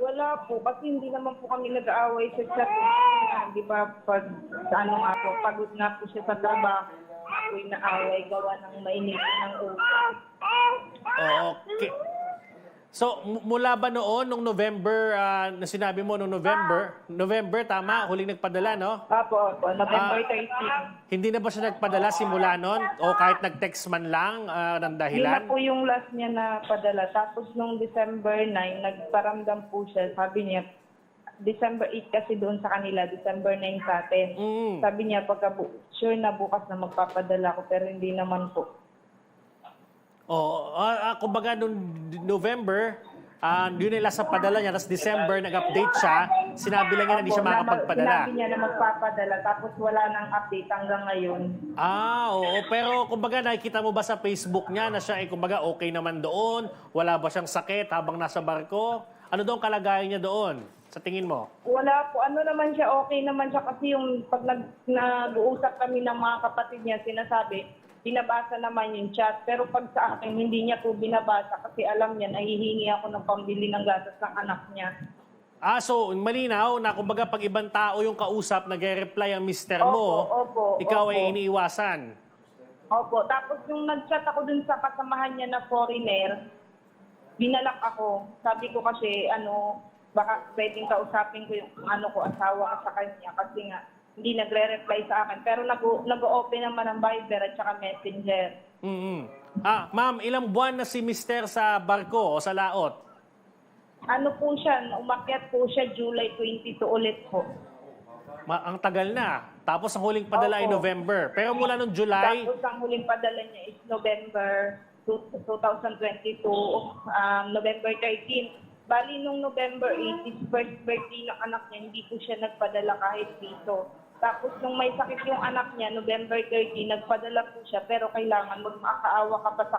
Wala po, kasi hindi naman po kami nag-aaway sa chat. Di ba, pag, sa ano nga po, pagod nga po siya sa trabaho, ako'y naaway gawa ng mainit ng ulo. Okay. So, mu- mula ba noon, nung November, ah, na sinabi mo, nung November, November, tama, huling nagpadala, no? Apo, apo, November Ah. 13. Hindi na ba siya nagpadala simula noon? O kahit nag-text man lang ah, ng Yun na dahilan? po yung last niya na padala. Tapos nung December 9, nagparamdam po siya. Sabi niya, December 8 kasi doon sa kanila, December 9 sa atin. Mm. Sabi niya, pagka bu- sure na bukas na magpapadala ko, pero hindi naman po. O, ah, ah, kumbaga D- November, ah, yun nila sa padala niya, tapos December, nag-update siya, sinabi lang niya na hindi siya makakapagpadala. Sinabi niya na magpapadala, tapos wala nang update hanggang ngayon. Ah, oo. Pero kumbaga nakikita mo ba sa Facebook niya na siya ay kumbaga okay naman doon? Wala ba siyang sakit habang nasa barko? Ano daw ang kalagayan niya doon? Sa tingin mo? Wala po, ano naman siya, okay naman siya kasi yung pag nag, nag-uusap kami ng mga kapatid niya, sinasabi, binabasa naman yung chat. Pero pag sa akin, hindi niya po binabasa kasi alam niya, nahihingi ako ng pambili ng gatas ng anak niya. Ah, so malinaw na kumbaga pag ibang tao yung kausap, nag-reply ang mister mo, Opo, opo, ikaw ay opo. iniiwasan. Opo, tapos yung nag-chat ako dun sa kasamahan niya na foreigner, binalak ako. Sabi ko kasi, ano, baka pwedeng kausapin ko yung ano ko, asawa sa kanya kasi nga, hindi nagre-reply sa akin. Pero nag- nag-open naman ng Viber at saka Messenger. mm Ah, ma'am, ilang buwan na si mister sa barko o sa laot? Ano po siya, umakyat po siya July 22 ulit po. Ma- ang tagal na. Tapos ang huling padala ay Opo. November. Pero mula nung July, Tapos ang huling padala niya is November two- 2022, um, November 13. Bali nung November 8, is first birthday ng anak niya, hindi po siya nagpadala kahit piso. Tapos nung may sakit yung anak niya, November 30, nagpadala po siya, pero kailangan magmakaawa ka pa sa